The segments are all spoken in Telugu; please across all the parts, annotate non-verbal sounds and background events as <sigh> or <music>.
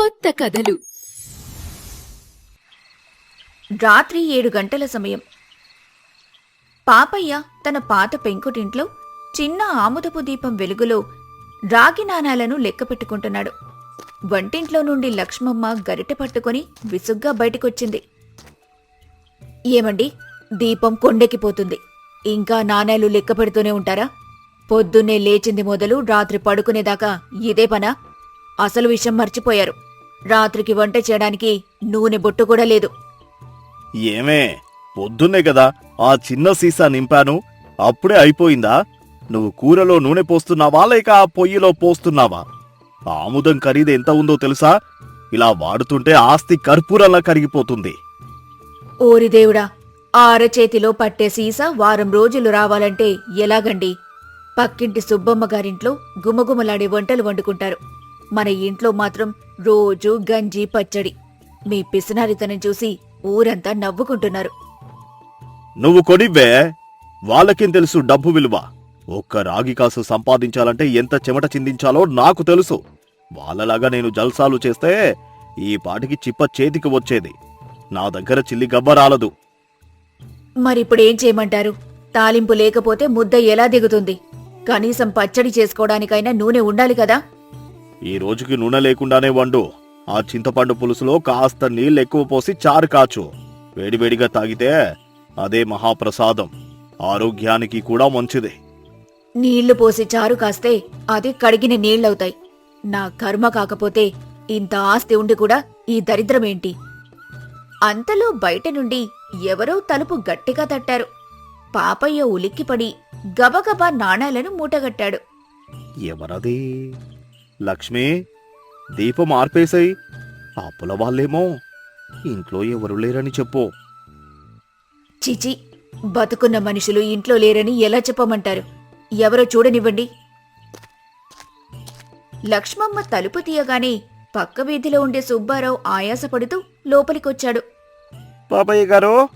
కొత్త కథలు. రాత్రి ఏడు గంటల సమయం. పాపయ్య తన పాత పెంకుటింట్లో చిన్న ఆముదపు దీపం వెలుగులో రాగి నాణాలను లెక్కపెట్టుకుంటున్నాడు వంటింట్లో నుండి లక్ష్మమ్మ గరిటె పట్టుకొని విసుగ్గా బయటకొచ్చింది. ఏమండి దీపం కొండెక్కిపోతుంది. ఇంకా నాణేలు లెక్క పెడుతూనే ఉంటారా? పొద్దున్నే లేచింది మొదలు రాత్రి పడుకునేదాకా ఇదే పనా? అసలు విషయం మర్చిపోయారు. రాత్రికి వంట చేయడానికి నూనె బొట్టు కూడా లేదు. ఏమే పొద్దున్నే కదా ఆ చిన్న సీసా నింపాను. అప్పుడే అయిపోయిందా? నువ్వు కూరలో నూనె పోస్తున్నావా లేక ఆ పొయ్యిలో పోస్తున్నావా? ఆముదం ఖరీదు ఎంత ఉందో తెలుసా? ఇలా వాడుతుంటే ఆస్తి కర్పూరంలా కరిగిపోతుంది. ఓరి దేవుడా ఆ అరచేతిలో పట్టే సీసా వారం రోజులు రావాలంటే ఎలాగండి? పక్కింటి సుబ్బమ్మ గారింట్లో గుమగుమలాడే వంటలు వండుకుంటారు. మన ఇంట్లో మాత్రం రోజూ గంజి పచ్చడి. మీ పిసినారితనం చూసి ఊరంతా నవ్వుకుంటున్నారు. నువ్వు కొనివ్వే వాళ్ళకేం తెలుసు డబ్బు విలువ? ఒక్క రాగి కాసు సంపాదించాలంటే ఎంత చెమట చిందించాలో నాకు తెలుసు. వాళ్ళలాగా నేను జల్సాలు చేస్తే ఈ పాటికి చిప్ప చేతికి వచ్చేది. నా దగ్గర చిల్లి గవ్వ రాలదు. మరిప్పుడేం చేయమంటారు? తాలింపు లేకపోతే ముద్ద ఎలా దిగుతుంది? కనీసం పచ్చడి చేసుకోవడానికైనా నూనె ఉండాలి కదా? ఈ రోజుకి నూనె లేకుండానే వండు. ఆ చింతపండు పులుసులో కాస్త నీళ్ళు ఎక్కువ పోసి చారు కాచు. వేడివేడిగా తాగితే అదే మహాప్రసాదం. ఆరోగ్యానికి కూడా మంచిది. నీళ్ళు పోసి చారు కాస్తే అది కడిగిన నీళ్ళవుతాయి నా కర్మ కాకపోతే ఇంత ఆస్తి ఉండి కూడా ఈ దరిద్రమేంటి అంతలో బయట నుండి ఎవరో తలుపు గట్టిగా తట్టారు. పాపయ్య ఉలిక్కిపడి గబగబా నాణాలను మూటగట్టాడు. ఎవరది? లక్ష్మి దీపం ఆర్పేసాయి. అప్పుల వాళ్ళేమో ఇంట్లో ఎవరు లేరని చెప్పు. చిచి బతుకున్న మనుషులు ఇంట్లో లేరని ఎలా చెప్పమంటారు? ఎవరో చూడనివ్వండి. లక్ష్మమ్మ తలుపు తీయగానే పక్క వీధిలో ఉండే సుబ్బారావు ఆయాసపడుతూ లోపలికొచ్చాడు. పాపయ్య గారు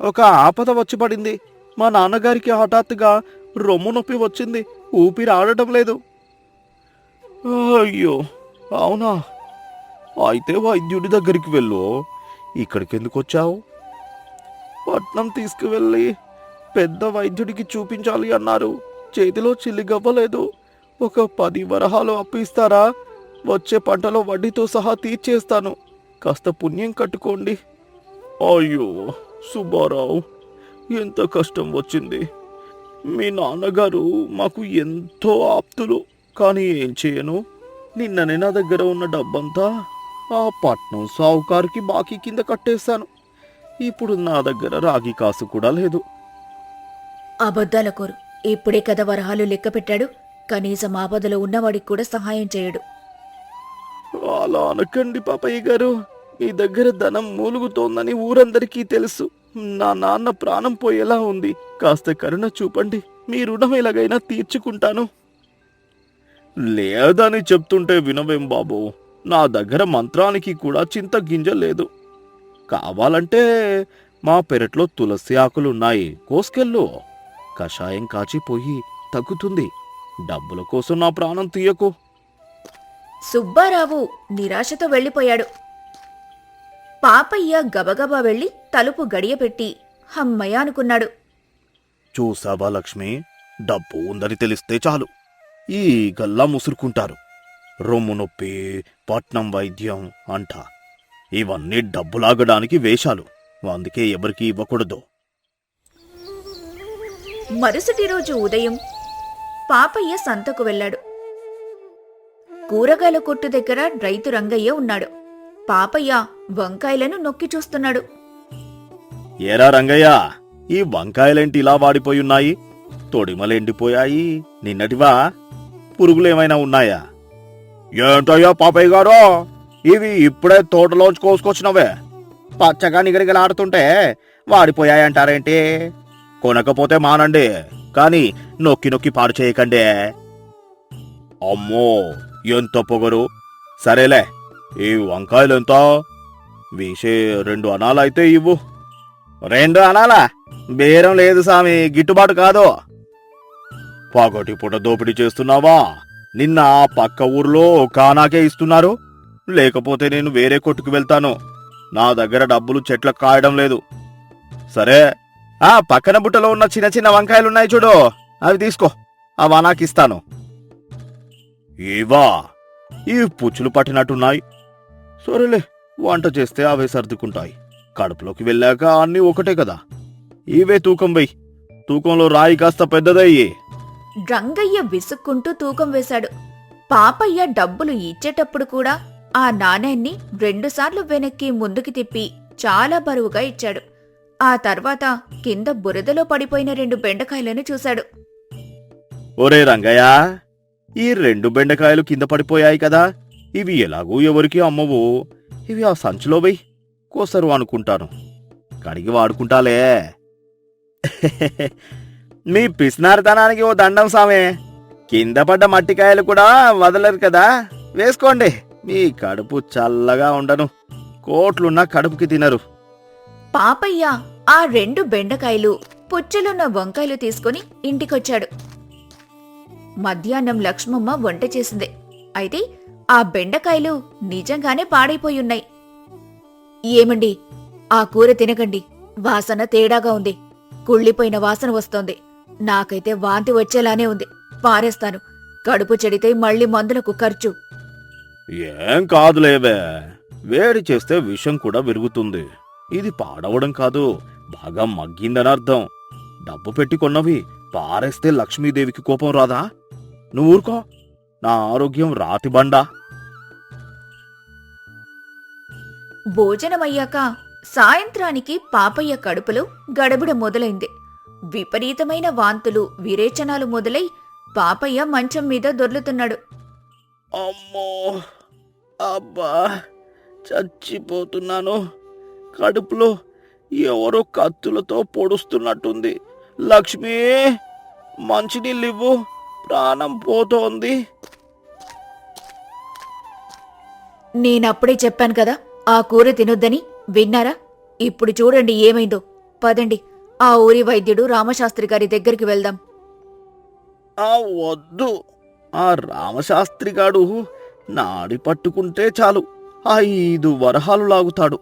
ఒక ఆపద వచ్చి పడింది. మా నాన్నగారికి హఠాత్తుగా రొమ్ము నొప్పి వచ్చింది. ఊపిరి ఆడటం లేదు. అయ్యో అవునా? అయితే వైద్యుడి దగ్గరికి వెళ్ళు. ఇక్కడికి ఎందుకు వచ్చావు? పట్నం తీసుకువెళ్ళి పెద్ద వైద్యుడికి చూపించాలి అన్నారు. చేతిలో చిల్లి గవ్వలేదు ఒక పది వరహాలు అప్పిస్తారా వచ్చే పంటలో వడ్డీతో సహా తీర్చేస్తాను. కాస్త పుణ్యం కట్టుకోండి. అయ్యో సుబ్బారావు ఎంత కష్టం వచ్చింది. మీ నాన్నగారు మాకు ఎంతో ఆప్తులు. కానీ ఏం చేయను? నిన్ననే నా దగ్గర ఉన్న డబ్బంతా ఆ పట్నం సావుకారుకి బాకీ కింద కట్టేశాను. ఇప్పుడు నా దగ్గర రాగి కాసు కూడా లేదు. అబద్ధాల కోరు. ఇప్పుడే కదా వరహాలు లెక్క పెట్టాడు. కనీసం ఆపదలో ఉన్నవాడికి కూడా సహాయం చేయడు. అలా అనకండి పాపయ్య గారు. మీ దగ్గర ధనం మూలుగుతోందని ఊరందరికీ తెలుసు. నా నాన్న ప్రాణం పోయేలా ఉంది. కాస్త కరుణ చూపండి. మీ రుణం ఎలాగైనా తీర్చుకుంటాను. లేదని చెప్తుంటే వినవేం బాబు? నా దగ్గర మంత్రానికి కూడా చింత గింజ లేదు. కావాలంటే మా పెరట్లో తులసి ఆకులున్నాయి. కోసుకెళ్ళు. కషాయం కాచిపోయి తగ్గుతుంది. డబ్బుల కోసం నా ప్రాణం తీయకు. సుబ్బారావు నిరాశతో వెళ్ళిపోయాడు. పాపయ్య గబగబా వెళ్ళి తలుపు గడియపెట్టి హమ్మయ్య అనుకున్నాడు. చూసావా లక్ష్మి? డబ్బు ఉందని తెలిస్తే చాలు. ఈ గల్లా ముసురుకుంటారు. రొమ్ము నొప్పి పట్నం వైద్యం అంట. ఇవన్నీ డబ్బులాగడానికి వేషాలు. అందుకే ఎవరికీ ఇవ్వకూడదు. మరుసటి రోజు ఉదయం పాపయ్య సంతకు వెళ్ళాడు. కూరగాయల కొట్టు దగ్గర రైతు రంగయ్య ఉన్నాడు. పాపయ్య వంకాయలను నొక్కి చూస్తున్నాడు. ఏరా రంగయ్య ఈ వంకాయలేంటి ఇలా వాడిపోయున్నాయి తొడిమలెండిపోయాయి? నిన్నటివా పురుగులేమైనా ఉన్నాయా? ఏంటయ్యా పాపయ్య గారు? ఇవి ఇప్పుడే తోటలోంచి కోసుకొచ్చినవే. పచ్చగా నిగనిగలాడుతుంటే వాడిపోయాయంటారేంటి? కొనకపోతే మానండి కానీ నొక్కి నొక్కి పాడు చేయకండి. అమ్మో ఎంత పొగరు. సరేలే ఈ వంకాయలు ఎంత వీసే రెండు అనాలైతే ఇవ్వు. రెండు అనాలా? బేరం లేదు సామి గిట్టుబాటు కాదు. పగటి పూట దోపిడీ చేస్తున్నావా? నిన్న ఆ పక్క ఊర్లో కానాకే ఇస్తున్నారు. లేకపోతే నేను వేరే కొట్టుకు వెళ్తాను. నా దగ్గర డబ్బులు చెట్లకు కాయడం లేదు. సరే ఆ పక్కన బుట్టలో ఉన్న చిన్న చిన్న వంకాయలు ఉన్నాయి చూడు. అవి తీసుకో. అవా నాకు ఇస్తాను. ఏవా ఈ పుచ్చులు పట్టినట్టున్నాయి. సరేలే వంట చేస్తే అవే సర్దుకుంటాయి. కడుపులోకి వెళ్ళాక అన్నీ ఒకటే కదా. ఇవే తూకం వెయ్యి తూకంలో రాయి కాస్త పెద్దదయ్యి. రంగయ్య విసుక్కుంటూ తూకం వేశాడు. పాపయ్య డబ్బులు ఇచ్చేటప్పుడు కూడా ఆ నాణ్యాన్ని రెండుసార్లు వెనక్కి ముందుకి తిప్పి చాలా బరువుగా ఇచ్చాడు. ఆ తర్వాత కింద బురదలో పడిపోయిన రెండు బెండకాయలను చూశాడు. ఒరే రంగయ్య ఈ రెండు బెండకాయలు కింద పడిపోయాయి కదా ఇవి ఎలాగూ ఎవరికి అమ్మవు? ఇవి ఆ సంచిలో పోయి కోసరు అనుకుంటాను. కడిగి వాడుకుంటాలే. <laughs> మీ పిసినారితనానికి ఓ దండం సామే. కింద పడ్డ మట్టికాయలు కూడా వదలరు కదా. వేసుకోండి. మీ కడుపు చల్లగా ఉండను. కోట్లున్న కడుపుకి తినరు. పాపయ్య ఆ రెండు బెండకాయలు పుచ్చలున్న వంకాయలు తీసుకుని ఇంటికొచ్చాడు. మధ్యాహ్నం లక్ష్మమ్మ వంట చేసింది. అయితే ఆ బెండకాయలు నిజంగానే పాడైపోయున్నాయి. ఏమండి? ఆ కూర తినకండి. వాసన తేడాగా ఉంది. కుళ్ళిపోయిన వాసన వస్తోంది. నాకైతే వాంతి వచ్చేలానే ఉంది. పారేస్తాను. కడుపు చెడితే మళ్ళీ మందులకు ఖర్చు. ఏం కాదులేవే. వేడి చేస్తే విషం కూడా విరుగుతుంది. ఇది పాడవడం కాదు. బాగా మగ్గిందని అర్థం. డబ్బు పెట్టి కొన్నవి పారేస్తే లక్ష్మీదేవికి కోపం రాదా? నువ్వు ఊరుకో. నా ఆరోగ్యం రాతి బండా. భోజనమయ్యాక సాయంత్రానికి పాపయ్య కడుపులో గడబిడ మొదలైంది. విపరీతమైన వాంతులు విరేచనాలు మొదలై పాపయ్య మంచం మీద దొర్లుతున్నాడు. అమ్మో! అబ్బా! చచ్చిపోతున్నాను. కడుపులో ఎవరో కత్తులతో పొడుస్తున్నట్టుంది. లక్ష్మి! మంచినీళ్ళివ్వు. ప్రాణం పోతోంది. నేనప్పుడే చెప్పాను కదా ఆ కూర తినొద్దని. విన్నారా? ఇప్పుడు చూడండి ఏమైందో. పదండి. ఆ ఊరి వైద్యుడు రామశాస్త్రి గారి దగ్గరికి వెళ్దాం. ఆ వద్దు. ఆ రామశాస్త్రి గాడు నాడి పట్టుకుంటే చాలు. ఐదు వరహాలు లాగుతాడు.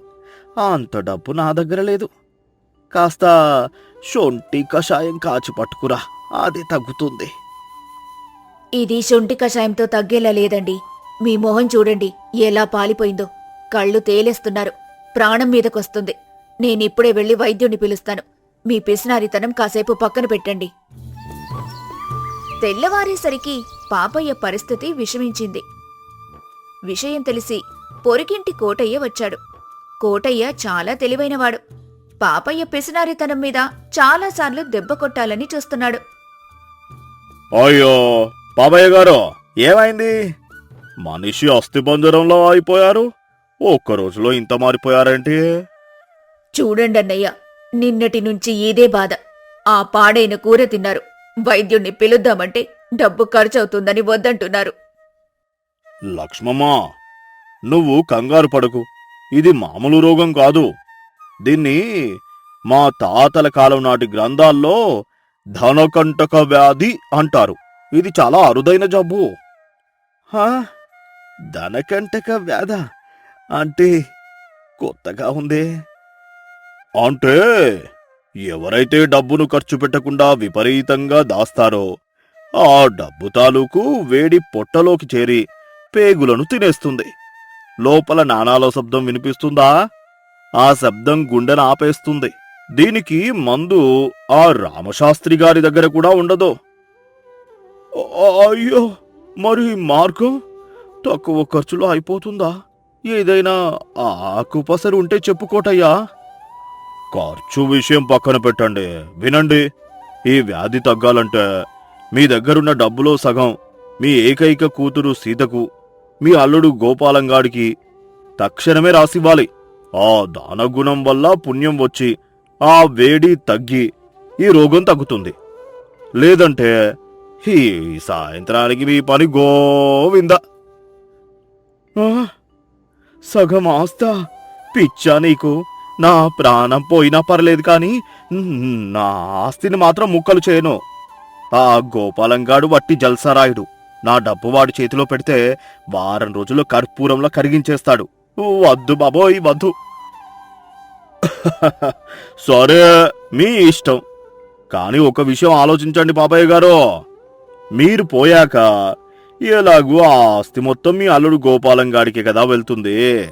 అంత డబ్బు నా దగ్గర లేదు. కాస్త షొంటి కషాయం కాచి పట్టుకురా. అది తగ్గుతుంది. ఇది శొంఠి కషాయంతో తగ్గేలా లేదండి. మీ మొహం చూడండి ఎలా పాలిపోయిందో. కళ్ళు తేలేస్తున్నారు. ప్రాణం మీదకొస్తుంది. నేనిప్పుడే వెళ్ళి వైద్యుణ్ణి పిలుస్తాను. మీ పిసినారితనం కాసేపు పక్కన పెట్టండి. తెల్లవారేసరికి పాపయ్య పరిస్థితి విషమించింది. విషయం తెలిసి పొరికింటి కోటయ్య వచ్చాడు. కోటయ్య చాలా తెలివైనవాడు. పాపయ్య పిసినారితనం మీద చాలాసార్లు దెబ్బ కొట్టాలని చూస్తున్నాడు. అయ్యో బాబాయ్య గారు ఏమైంది? మనిషి అస్థిపంజరంలో అయిపోయారు ఒక్క రోజులో ఇంత మారిపోయారేంటి? చూడండన్నయ్య నిన్నటి నుంచి ఇదే బాధ. ఆ పాడైన కూర తిన్నారు. వైద్యుణ్ణి పిలుద్దామంటే డబ్బు ఖర్చవుతుందని వద్దంటున్నారు. లక్ష్మమ్మ నువ్వు కంగారు పడకు. ఇది మామూలు రోగం కాదు. దీన్ని మా తాతల కాలం నాటి గ్రంథాల్లో ధనకంటక వ్యాధి అంటారు. ఇది చాలా అరుదైన జబ్బు. ధనకంటక వ్యాధ అంటే కొత్తగా ఉందే. అంటే ఎవరైతే డబ్బును ఖర్చు పెట్టకుండా విపరీతంగా దాస్తారో ఆ డబ్బు తాలూకు వేడి పొట్టలోకి చేరి పేగులను తినేస్తుంది. లోపల నాణాల శబ్దం వినిపిస్తుందా? ఆ శబ్దం గుండెను ఆపేస్తుంది. దీనికి మందు ఆ రామశాస్త్రి గారి దగ్గర కూడా ఉండదు. అయ్యో! మరి మార్గం? తక్కువ ఖర్చులో అయిపోతుందా? ఏదైనా ఆకుపసరు ఉంటే చెప్పుకోటయ్యా. ఖర్చు విషయం పక్కన పెట్టండి. వినండి ఈ వ్యాధి తగ్గాలంటే మీ దగ్గరున్న డబ్బులో సగం మీ ఏకైక కూతురు సీతకు మీ అల్లుడు గోపాలంగాడికి తక్షణమే రాసివ్వాలి. ఆ దానగుణం వల్ల పుణ్యం వచ్చి ఆ వేడి తగ్గి ఈ రోగం తగ్గుతుంది. లేదంటే ఈ సాయంత్రానికి మీ పని గోవింద. ఆ, సగం ఆస్తా పిచ్చా నీకు. నా ప్రాణం పోయినా పర్లేదు కానీ నా ఆస్తిని మాత్రం ముక్కలు చేయను. ఆ గోపాలంగాడు వట్టి జల్సరాయుడు. నా డబ్బు వాడి చేతిలో పెడితే వారం రోజుల్లో కర్పూరంలో కరిగించేస్తాడు. వద్దు బాబోయ్ వద్దు. <laughs> సరే మీ ఇష్టం. కానీ ఒక విషయం ఆలోచించండి బాబాయ్ గారు. మీరు పోయాక ఎలాగూ ఆ ఆస్తి మొత్తం మీ అల్లుడు గోపాలం గాడికి కదా వెళ్తుంది.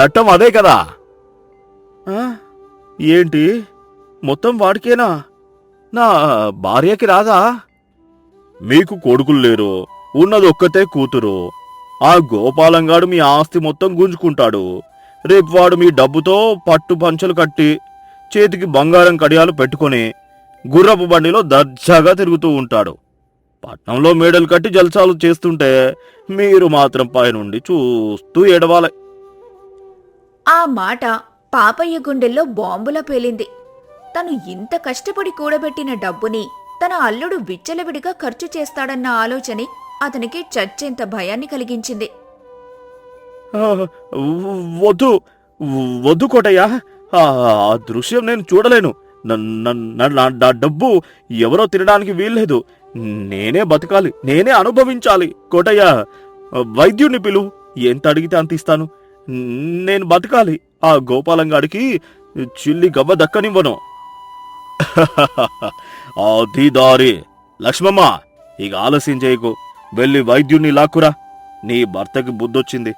చట్టం అదే కదా. ఏంటి? మొత్తం వాడికేనా? నా భార్యకి రాదా? మీకు కొడుకులు లేరు. ఉన్నది ఒక్కతే కూతురు. ఆ గోపాలంగాడు మీ ఆస్తి మొత్తం గుంజుకుంటాడు. రేపు వాడు మీ డబ్బుతో పట్టు పంచలు కట్టి చేతికి బంగారం కడియాలు పెట్టుకొని గుర్రపు బండిలో దర్జాగా తిరుగుతూ ఉంటాడు. పట్నంలో మేడలు కట్టి జల్సాలు చేస్తుంటే మీరు మాత్రం పైనుండి చూస్తూ ఏడవాలి. ఆ మాట పాపయ్య గుండెల్లో బాంబులా పేలింది. తను ఇంత కష్టపడి కూడబెట్టిన డబ్బుని తన అల్లుడు విచ్చలవిడిగా ఖర్చు చేస్తాడన్న ఆలోచనే అతనికి చచ్చేంత భయాన్ని కలిగించింది. వద్దు వద్దు కోటయ్య. ఆ దృశ్యం నేను చూడలేను. నా డబ్బు ఎవరో తినడానికి వీల్లేదు. నేనే బతకాలి నేనే అనుభవించాలి కోటయ్య. వైద్యుణ్ణి పిలు ఎంత అడిగితే అంత ఇస్తాను. నేను బతకాలి. ఆ గోపాలంగాడికి చిల్లి గవ్వ దక్కనివ్వను. <laughs> అది దారి లక్ష్మమ్మ ఇక ఆలస్యం చేయకు. వెళ్ళి వైద్యుణ్ణి లాక్కురా. నీ భర్తకి బుద్ధొచ్చింది.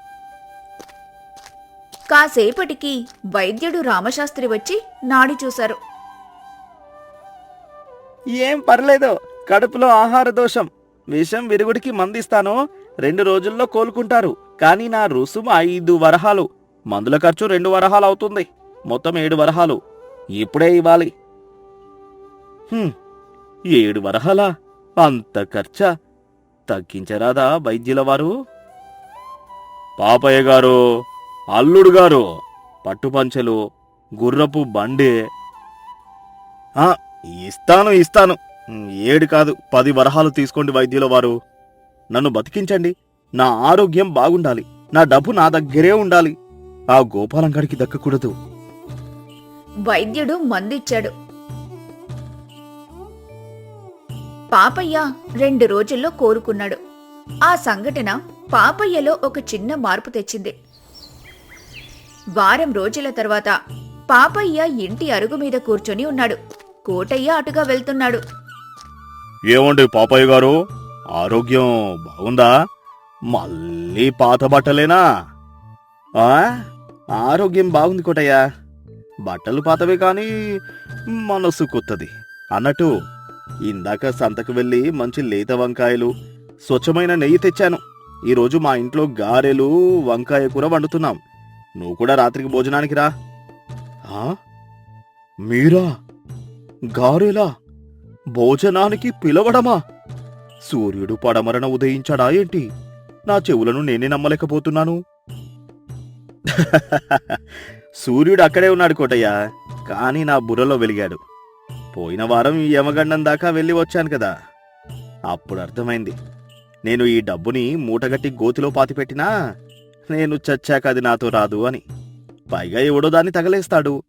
కాసేపటికి వైద్యుడు రామశాస్త్రి వచ్చి నాడి చూశారు. ఏం పర్లేదు. కడుపులో ఆహార దోషం. విషం విరుగుడికి మందిస్తాను. రెండు రోజుల్లో కోలుకుంటారు. కానీ నా రుసుము ఐదు వరహాలు. మందుల ఖర్చు రెండు వరహాలు అవుతుంది. మొత్తం ఏడు వరహాలు. ఇప్పుడే ఇవ్వాలి. ఏడు వరహాలా? అంత ఖర్చా? తగ్గించరాదా వైద్యుల వారు? పాపయ్య గారు అల్లుడు గారు పట్టుపంచెలు గుర్రపు బండి. ఇస్తాను ఇస్తాను. ఏడు కాదు పది వరహాలు తీసుకోండి వైద్యుల వారు. నన్ను బతికించండి. నా ఆరోగ్యం బాగుండాలి. నా డబ్బు నా దగ్గరే ఉండాలి. ఆ గోపాలం గడికి దక్కకూడదు. వైద్యుడు మందిచ్చాడు. పాపయ్య రెండు రోజుల్లో కోలుకున్నాడు ఆ సంఘటన పాపయ్యలో ఒక చిన్న మార్పు తెచ్చింది. వారం రోజుల తర్వాత పాపయ్య ఇంటి అరుగు మీద కూర్చొని ఉన్నాడు. కోటయ్య అటుగా వెళ్తున్నాడు. ఏమండి పాపయ్య గారు? ఆరోగ్యం బాగుందా? మళ్ళీ పాత బట్టలేనా? ఆ? ఆరోగ్యం బాగుంది కోటయ్య. బట్టలు పాతవే కానీ మనసు కొత్తది. అన్నట్టు ఇందాక సంతకు వెళ్ళి మంచి లేత వంకాయలు స్వచ్ఛమైన నెయ్యి తెచ్చాను. ఈరోజు మా ఇంట్లో గారెలు వంకాయ కూర వండుతున్నాం. నువ్వు కూడా రాత్రికి భోజనానికి రా. మీరా? గారెలా? భోజనానికి పిలవడమా? సూర్యుడు పడమరన ఉదయించాడా ఏంటి? నా చెవులను నేనే నమ్మలేకపోతున్నాను. <laughs> సూర్యుడు అక్కడే ఉన్నాడు కోటయ్య. కానీ నా బుర్రలో వెలిగాడు. పోయిన వారం ఈ యమగండం దాకా వెళ్ళి వచ్చాను కదా. అప్పుడు అర్థమైంది. నేను ఈ డబ్బుని మూటగట్టి గోతిలో పాతిపెట్టినా నేను చచ్చాక అది నాతో రాదు అని. పైగా ఎవడో దాన్ని తగలేస్తాడు.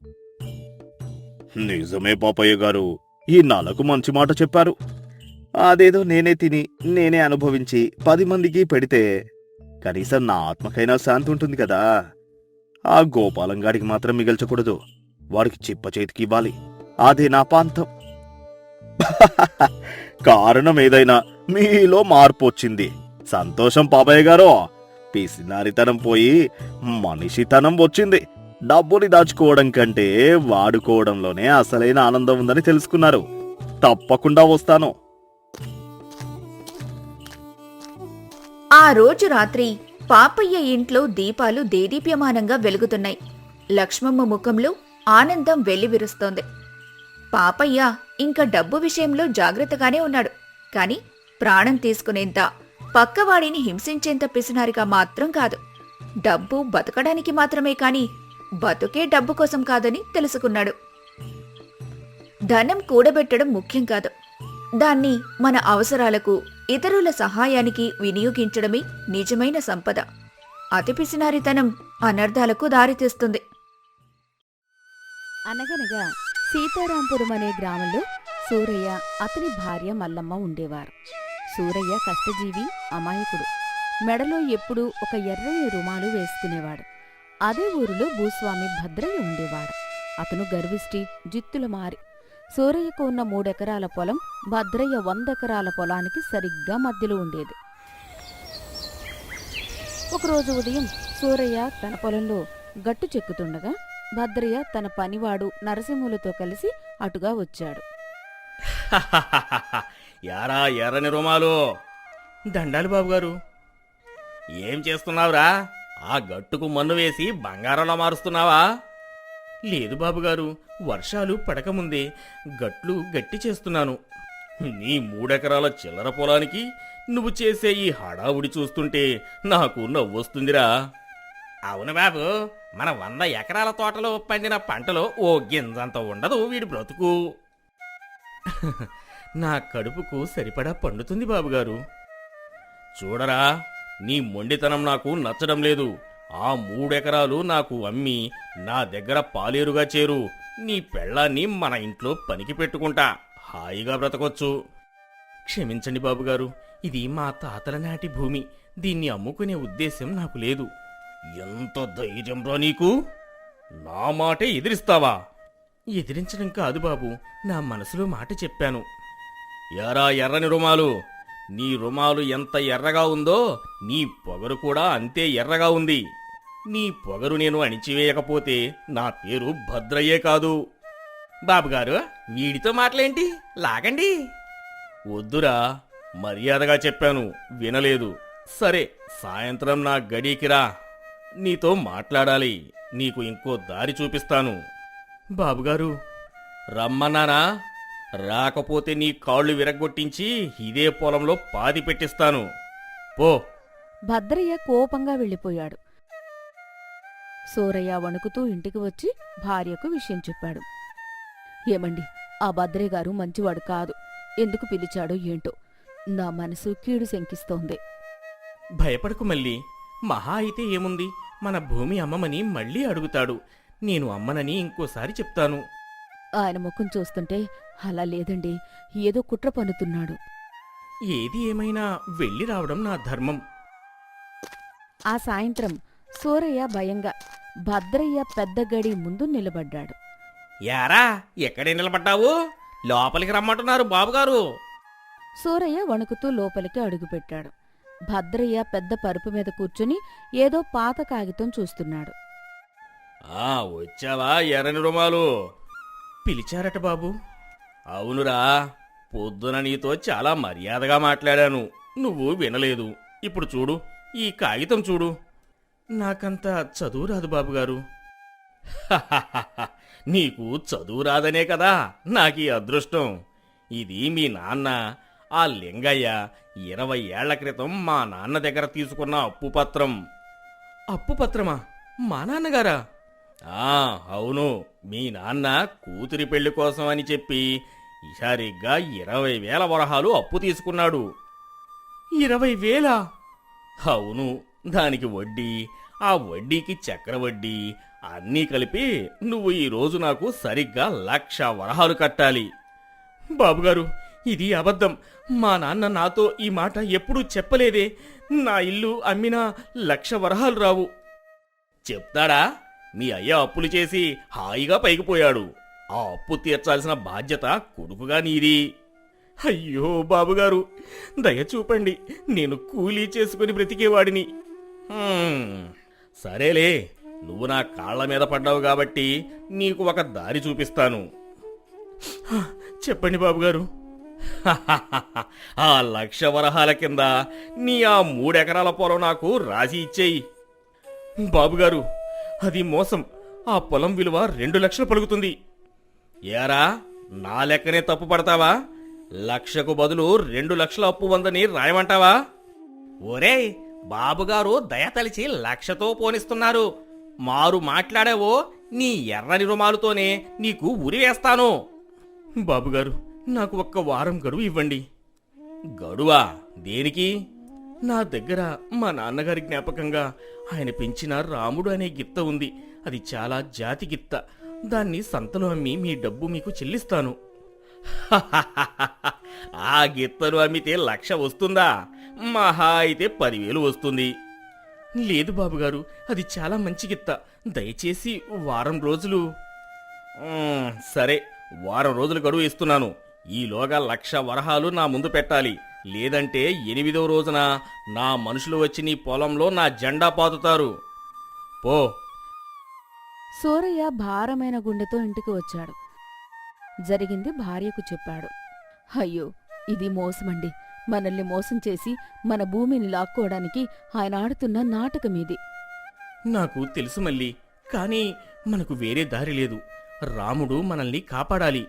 నిజమే పాపయ్య గారు. ఈ నాలకు మంచి మాట చెప్పారు. అదేదో నేనే తిని నేనే అనుభవించి పది మందికి పెడితే కనీసం నా ఆత్మకైనా శాంతి ఉంటుంది కదా. ఆ గోపాలం గాడికి మాత్రం మిగల్చకూడదు. వాడికి చిప్ప చేతికి ఇవ్వాలి. అదే నా పాంతం. <laughs> కారణం ఏదైనా మీలో మార్పు వచ్చింది. సంతోషం పాపయ్య గారు. పిసినారితనం పోయి మనిషితనం వచ్చింది. డబ్బుని దాచుకోవడం కంటే వాడుకోవడంలోనే అసలైన ఆనందం ఉందని తెలుసుకున్నారు. తప్పకుండా వస్తాను. ఆ రోజు రాత్రి పాపయ్య ఇంట్లో దీపాలు దేదీప్యమానంగా వెలుగుతున్నాయి. లక్ష్మమ్మ ముఖంలో ఆనందం వెల్లివిరుస్తోంది. పాపయ్య ఇంకా డబ్బు విషయంలో జాగ్రత్తగానే ఉన్నాడు. కాని ప్రాణం తీసుకునేంత పక్కవాడిని హింసించేంత పిసినారిగా మాత్రం కాదు. డబ్బు బతకడానికి మాత్రమే కాని బతుకే డబ్బు కోసం కాదని తెలుసుకున్నాడు. ధనం కూడబెట్టడం ముఖ్యం కాదు. దాన్ని మన అవసరాలకు ఇతరుల సహాయానికి వినియోగించడమే నిజమైన సంపద. అతి పిసినారితనం అనర్థాలకు దారితీస్తుంది. అనగనగా సీతారాంపురం అనే గ్రామంలో సూరయ్య అతని భార్య మల్లమ్మ ఉండేవారు. సూరయ్య కష్టజీవి అమాయకుడు. మెడలో ఎప్పుడూ ఒక ఎర్రని రుమాలు వేసుకునేవాడు. అదే ఊరిలో భూస్వామి భద్రయ్య ఉండేవాడు. అతను గర్విష్టి జిత్తుల మారి సూరయ్యకు ఉన్న మూడెకరాల పొలం భద్రయ్య వందెకరాల పొలానికి సరిగ్గా మధ్యలో ఉండేది. ఒకరోజు ఉదయం సూరయ్య తన పొలంలో గట్టు చెక్కుతుండగా భద్రయ్య తన పనివాడు నరసింహులతో కలిసి అటుగా వచ్చాడు. <laughs> యారా ఎర్రని రుమాలు. దండాలు బాబుగారు. ఏం చేస్తున్నావురా? ఆ గట్టుకు మన్ను వేసి బంగారంలో మారుస్తున్నావా? లేదు బాబుగారు వర్షాలు పడకముందే గట్లు గట్టి చేస్తున్నాను. నీ మూడెకరాల చిల్లర పొలానికి నువ్వు చేసే ఈ హడావుడి చూస్తుంటే నాకు నవ్వొస్తుందిరా. అవును బాబు మన వంద ఎకరాల తోటలో పండిన పంటలో ఓ గింజంత ఉండదు వీడి బ్రతుకు. నా కడుపుకు సరిపడా పండుతుంది బాబుగారు. చూడరా నీ మొండితనం నాకు నచ్చడం లేదు. ఆ మూడెకరాలు నాకు అమ్మి నా దగ్గర పాలేరుగా చేరు. నీ పెళ్ళాన్ని మన ఇంట్లో పనికి పెట్టుకుంటా. హాయిగా బ్రతకొచ్చు. క్షమించండి బాబుగారు ఇది మా తాతల నాటి భూమి. దీన్ని అమ్ముకునే ఉద్దేశం నాకు లేదు. ఎంత ధైర్యంరా నీకు? నా మాటే ఎదిరిస్తావా? ఎదిరించడం కాదు బాబు నా మనసులో మాట చెప్పాను. ఎరా ఎర్రని రుమాలు. నీ రుమాలు ఎంత ఎర్రగా ఉందో నీ పొగరు కూడా అంతే ఎర్రగా ఉంది. నీ పొగరు నేను అణిచివేయకపోతే నా పేరు భద్రయ్యే కాదు. బాబుగారు వీడితో మాటలేంటి లాగండి. వద్దురా మర్యాదగా చెప్పాను వినలేదు. సరే సాయంత్రం నా గడీకిరా నీతో మాట్లాడాలి నీకు ఇంకో దారి చూపిస్తాను. బాబుగారు. రమ్మన్నానా? రాకపోతే నీ కాళ్ళు విరగ్గొట్టించి ఇదే పొలంలో పాతి పెట్టిస్తాను. పో. భద్రయ్య కోపంగా వెళ్ళిపోయాడు. సూరయ్య వణుకుతూ ఇంటికి వచ్చి భార్యకు విషయం చెప్పాడు. ఏమండి ఆ భద్రయ్య గారు మంచివాడు కాదు. ఎందుకు పిలిచాడో ఏంటో. నా మనసు కీడు శంకిస్తోంది. భయపడకు మళ్ళీ. మహా అయితే ఏముంది? మన భూమి అమ్మమని మళ్ళీ అడుగుతాడు. నేను అమ్మనని ఇంకోసారి చెప్తాను. ఆయన ముఖం చూస్తుంటే అలా లేదండి. ఏదో కుట్ర పన్నుతున్నాడు. ఏది ఏమైనా వెళ్ళి రావడం నా ధర్మం. ఆ సాయంత్రం సూరయ్య భయంగా భద్రయ్య పెద్ద గడి ముందు నిలబడ్డాడు. యారా ఎక్కడే నిలబడ్డావు? లోపలికి రమ్మంటున్నారు బాబుగారు. సూరయ్య వణుకుతూ లోపలికి అడుగుపెట్టాడు. భద్రయ్య పెద్ద పరుపు మీద కూర్చుని ఏదో పాత కాగితం చూస్తున్నాడు. ఆ వచ్చావా ఎర్రని రుమాలు? పిలిచారట బాబు. అవునురా పొద్దున నీతో చాలా మర్యాదగా మాట్లాడాను. నువ్వు వినలేదు. ఇప్పుడు చూడు ఈ కాగితం చూడు. నాకంత చదువు రాదు బాబుగారు. <laughs> నీకు చదువు రాదనే కదా నాకీ అదృష్టం. ఇది మీ నాన్న ఆ లింగయ్య ఇరవై ఏళ్ళ క్రితం మా నాన్న దగ్గర తీసుకున్న అప్పు పత్రం అప్పు పత్రమా మా నాన్నగారా? ఆ అవును. మీ నాన్న కూతురి పెళ్ళి కోసం అని చెప్పి సరిగ్గా ఇరవై వేల వరహాలు అప్పు తీసుకున్నాడు. ఇరవై వేలా? అవును. దానికి వడ్డీ ఆ వడ్డీకి చక్ర వడ్డీ అన్నీ కలిపి నువ్వు ఈరోజు నాకు సరిగ్గా లక్ష వరహాలు కట్టాలి. బాబుగారు ఇది అబద్ధం. మా నాన్న నాతో ఈ మాట ఎప్పుడూ చెప్పలేదే. నా ఇల్లు అమ్మినా లక్ష వరహాలు రావు. చెప్తాడా? మీ అయ్య అప్పులు చేసి హాయిగా పైకిపోయాడు ఆ అప్పు తీర్చాల్సిన బాధ్యత కొడుకుగా నీది. అయ్యో బాబుగారు దయ చూపండి. నేను కూలీ చేసుకుని బ్రతికేవాడిని. సరేలే నువ్వు నా కాళ్ళ మీద పడ్డావు కాబట్టి నీకు ఒక దారి చూపిస్తాను. చెప్పండి బాబుగారు. <laughs> ఆ లక్ష వరహాల కింద నీ ఆ మూడెకరాల పొలం నాకు రాసి ఇచ్చేయి. బాబుగారు అది మోసం. ఆ పొలం విలువ రెండు లక్షలు పలుకుతుంది. ఏరా నా లెక్కనే తప్పు పడతావా? లక్షకు బదులు రెండు లక్షల అప్పు వందని రాయమంటావా? ఒరేయ్ బాబుగారు దయతలిచి లక్షతో పోనిస్తున్నారు. మారు మాట్లాడావో నీ ఎర్రని రుమాలుతోనే నీకు ఉరి వేస్తాను. బాబుగారు నాకు ఒక్క వారం గడువు ఇవ్వండి. గడువా? దేనికి? నా దగ్గర మా నాన్నగారి జ్ఞాపకంగా ఆయన పెంచిన రాముడు అనే గిత్త ఉంది. అది చాలా జాతి గిత్త. దాన్ని సంతలో అమ్మి మీ డబ్బు మీకు చెల్లిస్తాను. <laughs> ఆ గిత్తను అమ్మితే లక్ష వస్తుందా? మహా అయితే పదివేలు వస్తుంది. లేదు బాబుగారు అది చాలా మంచి గిత్త. దయచేసి వారం రోజులు. సరే వారం రోజులు గడువు ఇస్తున్నాను. ఈలోగా లక్ష వరహాలు నా ముందు పెట్టాలి. లేదంటే ఎనిమిదవ రోజున నా మనుషులు వచ్చి నీ పొలంలో నా జెండా పాతుతారు. పో. సూరయ్య భారమైన గుండెతో ఇంటికి వచ్చాడు. జరిగింది భార్యకు చెప్పాడు. అయ్యో ఇది మోసమండి. మనల్ని మోసం చేసి మన భూమిని లాక్కోవడానికి ఆయన ఆడుతున్న నాటకమిది. నాకు తెలుసు మళ్ళీ కానీ మనకు వేరే దారి లేదు. రాముడు మనల్ని కాపాడాలి.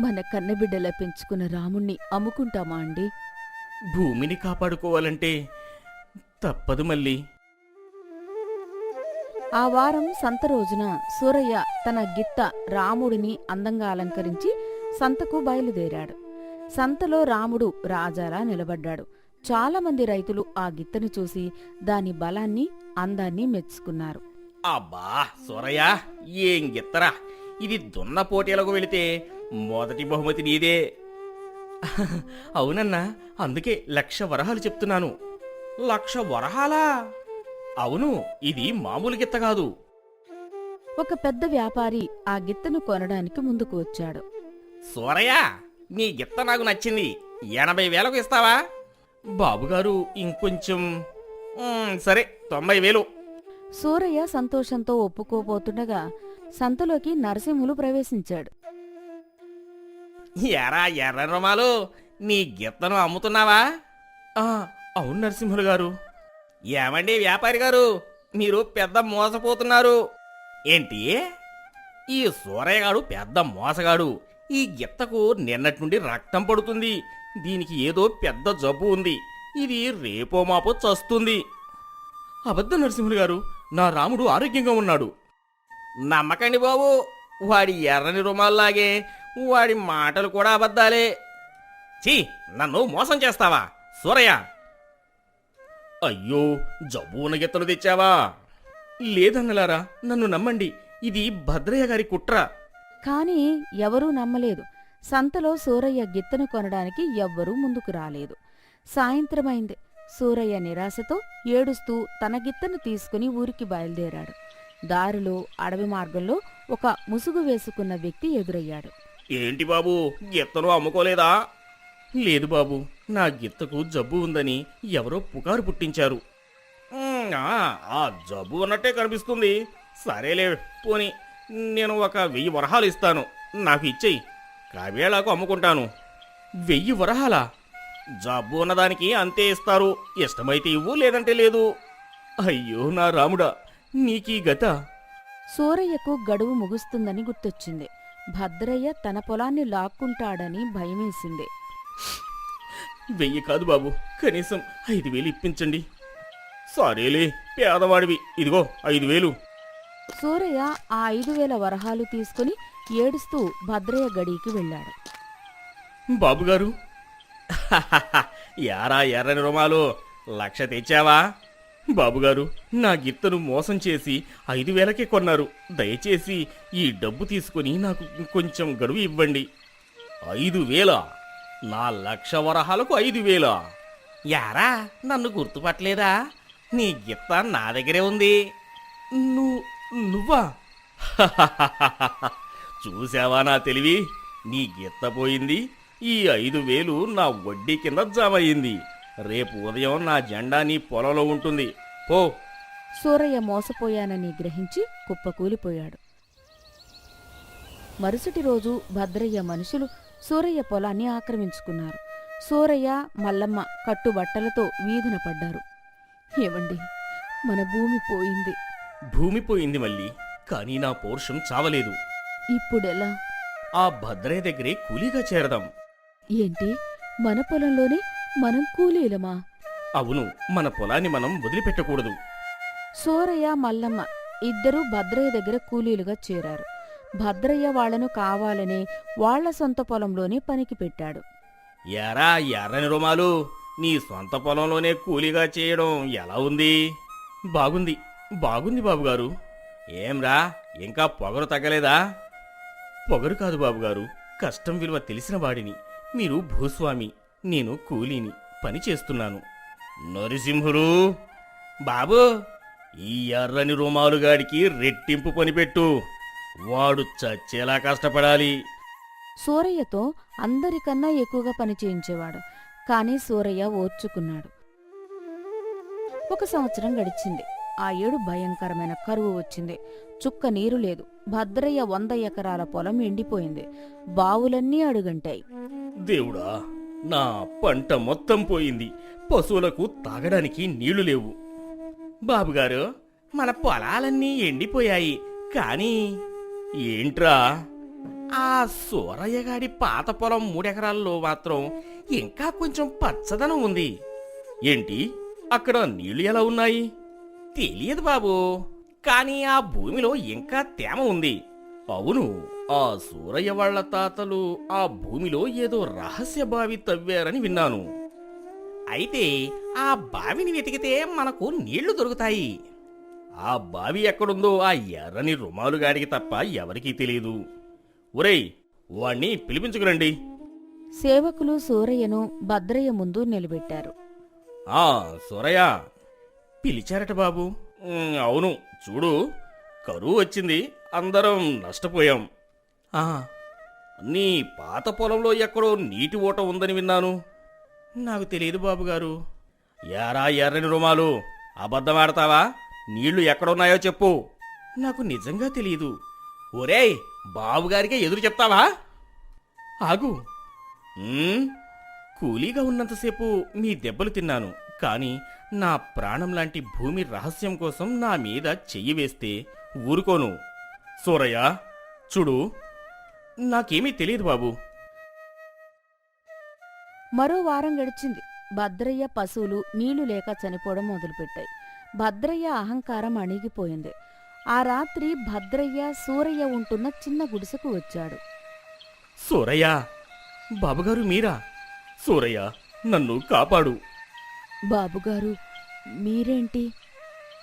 మన కన్నబిడ్డలా పెంచుకున్న రాముణ్ణి అమ్ముకుంటామా అండి? భూమిని కాపాడుకోవాలంటే తప్పదు మళ్ళీ. ఆ వారం సంత రోజున సూరయ్య తన గిత్త రాముడిని అందంగా అలంకరించి సంతకు బయలుదేరాడు. సంతలో రాముడు రాజాలా నిలబడ్డాడు. చాలామంది రైతులు ఆ గిత్తను చూసి దాని బలాన్ని అందాన్ని మెచ్చుకున్నారు. అబ్బా సొరయ్య ఏం గిత్తరా? ఇది దున్న పోటీలకు వెళితే మొదటి బహుమతి నీదే. <laughs> అవునన్నా అందుకే లక్ష వరహాలు చెప్తున్నాను. లక్ష వరహాలా? అవును ఇది మామూలు గిత్త కాదు. ఒక పెద్ద వ్యాపారి ఆ గిత్తను కొనడానికి ముందుకు వచ్చాడు. సూరయ్య నీ గిత్త నాకు నచ్చింది. ఎనభై వేలకు ఇస్తావా? బాబుగారు ఇంకొంచెం. సరే తొంభై వేలు. సూరయ్య సంతోషంతో ఒప్పుకోబోతుండగా సంతలోకి నరసింహులు ప్రవేశించాడు. ఎరా ఎర్ర రుమాలు నీ గిత్తను అమ్ముతున్నావా? ఆ, అవును నరసింహులు గారు. ఏమండి వ్యాపారి గారు? మీరు పెద్ద మోసపోతున్నారు. ఏంటి? ఈ సూరయ్యగాడు పెద్ద మోసగాడు. ఈ గిత్తకు నిన్నటి నుండి రక్తం పడుతుంది. దీనికి ఏదో పెద్ద జబ్బు ఉంది. ఇది రేపో మాపో చస్తుంది. అబద్ధ నరసింహులు గారు నా రాముడు ఆరోగ్యంగా ఉన్నాడు. నమ్మకండి బాబు వాడి ఎర్రని రుమాల్లాగే వాడి మాటలు కూడా అబద్ధాలే. ఛీ నన్ను మోసం చేస్తావా? సూరయ్య! అయ్యో జబ్బు ఉన్న గిత్తలు తెచ్చావా? లేదన్నలారా నన్ను నమ్మండి. ఇది భద్రయ్య గారి కుట్ర. కాని ఎవరూ నమ్మలేదు. సంతలో సూరయ్య గిత్తను కొనడానికి ఎవ్వరూ ముందుకు రాలేదు. సాయంత్రమైంది. సూరయ్య నిరాశతో ఏడుస్తూ తన గిత్తను తీసుకుని ఊరికి బయలుదేరాడు. దారిలో అడవి మార్గంలో ఒక ముసుగు వేసుకున్న వ్యక్తి ఎదురయ్యాడు. ఏంటి బాబు? గిత్తను అమ్ముకోలేదా? లేదు బాబు. నా గిత్తకు జబ్బు ఉందని ఎవరో పుకారు పుట్టించారు. ఆ, జబ్బు ఉన్నట్టే కనిపిస్తుంది. సరేలే పోనీ. నేను ఒక వెయ్యి వరహాలు ఇస్తాను. నాకు ఇచ్చేయి. కవేళకు అమ్ముకుంటాను. వెయ్యి వరహాలా? జబ్బు ఉన్నదానికి అంతే ఇస్తారు. ఇష్టమైతే ఇవ్వు లేదంటే లేదు. అయ్యో నా రాముడా నీకీ గత. సూరయ్యకు గడువు ముగుస్తుందని గుర్తొచ్చింది. భద్రయ్య తన పొలాన్ని లాక్కుంటాడని భయమేసింది. వెయ్యి కాదు బాబు కనీసం ఐదు వేలు ఇప్పించండి. సరేలే పేదవాడివి. ఇదిగో ఐదు వేలు. సూరయ్య ఆ ఐదు వేల వరహాలు తీసుకుని ఏడుస్తూ భద్రయ్య గడికి వెళ్ళాడు. బాబుగారు? యారా ఎర్రని రుమాలు లక్ష తెచ్చావా? బాబుగారు నా గిత్తను మోసం చేసి ఐదు వేలకే కొన్నారు. దయచేసి ఈ డబ్బు తీసుకుని నాకు కొంచెం గడువు ఇవ్వండి. ఐదు వేల? నా లక్ష వరహాలకు ఐదు వేల? యారా నన్ను గుర్తుపట్టలేదా? నీ గిత్త నా దగ్గరే ఉంది. నువ్వు నువ్వా? <laughs> చూసావా నా తెలివి? నీ గిత్త పోయింది. ఈ ఐదు వేలు నా వడ్డీ కింద జమ అయింది రేపు ఉదయం నా జెండా నీ పొలంలో ఉంటుంది. పో. సూరయ్య మోసపోయానని గ్రహించి కుప్పకూలిపోయాడు. మరుసటి రోజు భద్రయ్య మనుషులు సూరయ్య పొలాన్ని ఆక్రమించుకున్నారు. సూరయ్య మల్లమ్మ కట్టుబట్టలతో వీధిన పడ్డారు. ఏమండి మన భూమి పోయింది. భూమి పోయింది మళ్ళీ కానీ నా పౌరుషం చావలేదు. ఇప్పుడెలా? ఆ భద్రయ్య దగ్గరే కూలీగా చేరదాం. ఏంటి? మన పొలంలోనే మనం కూలీలమా? అవును మన పొలాన్ని మనం వదిలిపెట్టకూడదు. సూరయ్య మల్లమ్మ ఇద్దరూ భద్రయ్య దగ్గర కూలీలుగా చేరారు. భద్రయ్య వాళ్ళను కావాలనే వాళ్ళ సొంత పొలంలోనే పనికి పెట్టాడు. యారా ఎర్రని రుమాలు. నీ సొంత పొలంలోనే కూలీగా చేయడం ఎలా ఉంది? బాగుంది. బాగుంది బాబుగారు. ఏంరా ఇంకా పొగరు తగ్గలేదా? పొగరు కాదు బాబుగారు కష్టం విలువ తెలిసిన వాడిని. మీరు భూస్వామి నేను కూలీని పని చేస్తున్నాను. నరసింహులు బాబు ఈ ఎర్రని రుమాలుగాడికి రెట్టింపు పని పెట్టు. వాడు చచ్చేలా కష్టపడాలి. సూరయ్యతో అందరికన్నా ఎక్కువగా పని చేయించేవాడు. కాని సూరయ్య ఓర్చుకున్నాడు. ఒక సంవత్సరం గడిచింది. ఆ ఏడు భయంకరమైన కరువు వచ్చింది. చుక్క నీరు లేదు. భద్రయ్య వంద ఎకరాల పొలం ఎండిపోయింది. బావులన్నీ అడుగంటాయి. దేవుడా నా పంట మొత్తం పోయింది. పశువులకు తాగడానికి నీళ్ళు లేవు. బాబుగారు మన పొలాలన్నీ ఎండిపోయాయి. కానీ ఏంట్రా? ఆ సూరయ్యగాడి పాత పొలం మూడెకరాల్లో మాత్రం ఇంకా కొంచెం పచ్చదనం ఉంది. ఏంటి? అక్కడ నీళ్ళు ఎలా ఉన్నాయి? తెలియదు బాబు. కానీ ఆ భూమిలో ఇంకా తేమ ఉంది. అవును ఆ సూరయ్య వాళ్ళ తాతలు ఆ భూమిలో ఏదో రహస్య బావి తవ్వారని విన్నాను. అయితే ఆ బావిని వెతికితే మనకు నీళ్ళు దొరుకుతాయి. ఆ బావి ఎక్కడుందో ఆ ఎర్రని రుమాలుగాడికి తప్ప ఎవరికీ తెలియదు ఒరేయ్ వాణ్ణి పిలిపించుకురండి. సేవకులు సూరయ్యను భద్రయ్య ముందు నిలబెట్టారు. ఆ సూరయ్య. పిలిచారట బాబు. అవును. చూడు కరువు వచ్చింది. అందరం నష్టపోయాం. నీ పాత పొలంలో ఎక్కడో నీటి ఓట ఉందని విన్నాను. నాకు తెలియదు బాబుగారు యారా ఎర్రని రుమాలు. అబద్ధం ఆడతావా? నీళ్ళు ఎక్కడున్నాయో చెప్పు. నాకు నిజంగా తెలియదు. ఒరేయ్ బాబుగారికే ఎదురు చెప్తావా? ఆగు. కూలీగా ఉన్నంతసేపు మీ దెబ్బలు తిన్నాను. కానీ నా ప్రాణం లాంటి భూమి రహస్యం కోసం నా మీద చెయ్యి వేస్తే ఊరుకోను. సూరయ్య చూడు నాకేమీ తెలియదు బాబు. మరో వారం గడిచింది. భద్రయ్య పశువులు నీళ్ళు లేక చనిపోవడం మొదలుపెట్టాయి. భద్రయ్య అహంకారం అణిగిపోయింది. ఆ రాత్రి భద్రయ్య సూరయ్య ఉంటున్న చిన్న గుడిసెకు వచ్చాడు. సూరయ్య బాబుగారు మీరా? సూరయ్య నన్ను కాపాడు. బాబుగారు మీరేంటి?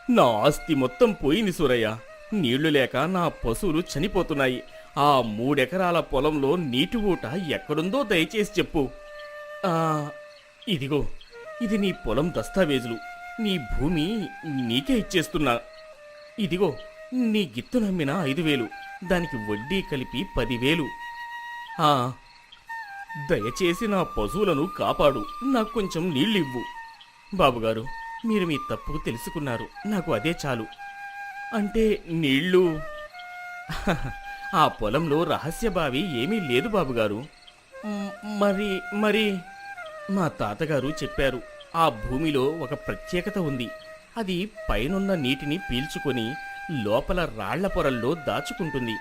నా ఆస్తి మొత్తం పోయింది సూరయ్య. నీళ్ళు లేక నా పశువులు చనిపోతున్నాయి. ఆ మూడెకరాల పొలంలో నీటి ఊట ఎక్కడుందో దయచేసి చెప్పు. ఆ ఇదిగో ఇది నీ పొలం దస్తావేజులు. నీ భూమి నీకే ఇచ్చేస్తున్నా. ఇదిగో నీ గిత్తు నమ్మిన ఐదు వేలు. దానికి వడ్డీ కలిపి పదివేలు. దయచేసి నా పశువులను కాపాడు. నాకు కొంచెం నీళ్ళివ్వు. బాబుగారు మీరు మీ తప్పు తెలుసుకున్నారు. నాకు అదే చాలు. అంటే నీళ్ళు? <laughs> ఆ పొలంలో రహస్య బావి ఏమీ లేదు బాబుగారు. మరి మరి మా తాతగారు చెప్పారు ఆ భూమిలో ఒక ప్రత్యేకత ఉంది. అది పైనున్న నీటిని పీల్చుకొని లోపల రాళ్ళ పొరల్లో దాచుకుంటుంది.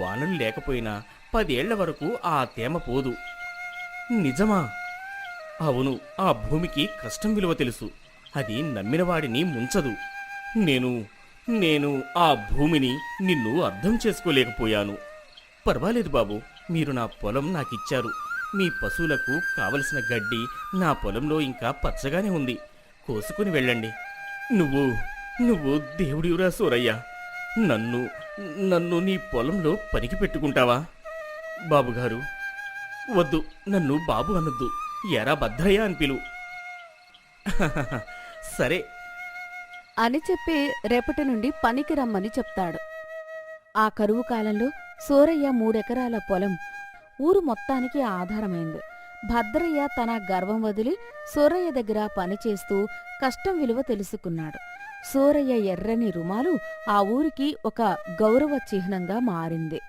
వానలు లేకపోయినా పదేళ్ళ వరకు ఆ తేమ పోదు. నిజమా? అవును ఆ భూమికి కష్టం విలువ తెలుసు. అది నమ్మినవాడిని ముంచదు. నేను నేను ఆ భూమిని నిన్ను అర్థం చేసుకోలేకపోయాను. పర్వాలేదు బాబు మీరు నా పొలం నాకిచ్చారు. మీ పశువులకు కావలసిన గడ్డి నా పొలంలో ఇంకా పచ్చగానే ఉంది. కోసుకుని వెళ్ళండి. నువ్వు నువ్వు దేవుడివురా సూరయ్య. నన్ను నన్ను నీ పొలంలో పనికి పెట్టుకుంటావా? బాబుగారు వద్దు నన్ను బాబు అనొద్దు. ఎరా భద్రయ్య అని పిలు <laughs> సరే. అని చెప్పి రేపటి నుండి పనికి రమ్మని చెప్తాడు. ఆ కరువు కాలంలో సూరయ్య మూడెకరాల పొలం ఊరు మొత్తానికి ఆధారమైంది. భద్రయ్య తన గర్వం వదిలి సూరయ్య దగ్గర పనిచేస్తూ కష్టం విలువ తెలుసుకున్నాడు. సూరయ్య ఎర్రని రుమాలు ఆ ఊరికి ఒక గౌరవ చిహ్నంగా మారింది.